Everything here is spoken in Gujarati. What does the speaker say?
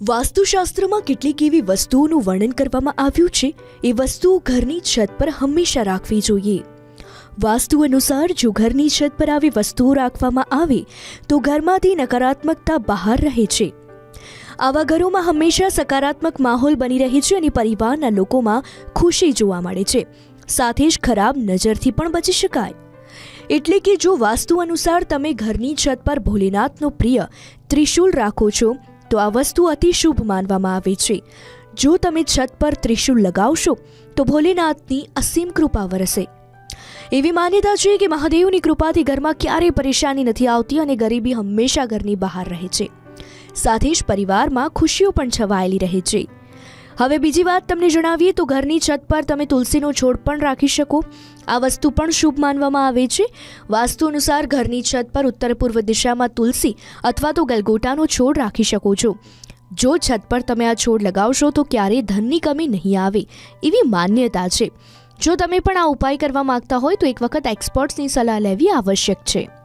વાસ્તુશાસ્ત્રમાં કેટલીક એવી વસ્તુઓનું વર્ણન કરવામાં આવ્યું છે, એ વસ્તુઓ ઘરની છત પર હંમેશા રાખવી જોઈએ. વાસ્તુ અનુસાર, જો ઘરની છત પર આવી વસ્તુઓ રાખવામાં આવે, તો ઘરમાંથી નકારાત્મકતા બહાર રહે છે. આવા ઘરોમાં હંમેશા સકારાત્મક માહોલ બની રહે છે અને પરિવારના લોકોમાં ખુશી જોવા મળે છે. સાથે જ ખરાબ નજરથી પણ બચી શકાય. એટલે કે જો વાસ્તુ અનુસાર તમે ઘરની છત પર ભોલેનાથનો પ્રિય ત્રિશૂલ રાખો છો તો આ વસ્તુ અતિ શુભ માનવામાં આવે છે. જો તમે છત પર ત્રિશૂલ લગાવશો, તો ભોલેનાથની અસીમ કૃપા વરસે. એવી માન્યતા છે કે મહાદેવની કૃપાથી ઘરમાં ક્યારેય પરેશાની નથી આવતી અને ગરીબી હંમેશા ઘરની બહાર રહે છે. સાથે જ પરિવારમાં ખુશીઓ પણ છવાયેલી રહે છે. હવે બીજી વાત તમને જણાવીએ તો ઘરની છત પર તમે તુલસીનો છોડ પણ રાખી શકો. આ વસ્તુ પણ શુભ માનવામાં આવે છે. વાસ્તુ અનુસાર ઘરની છત પર ઉત્તર પૂર્વ દિશામાં તુલસી અથવા તો ગલગોટાનો છોડ રાખી શકો છો. જો છત પર તમે આ છોડ લગાવશો તો ક્યારેય ધનની કમી નહીં આવે, એવી માન્યતા છે. જો તમે પણ આ ઉપાય કરવા માંગતા હોય તો એક વખત એક્સપર્ટ્સની સલાહ લેવી આવશ્યક છે.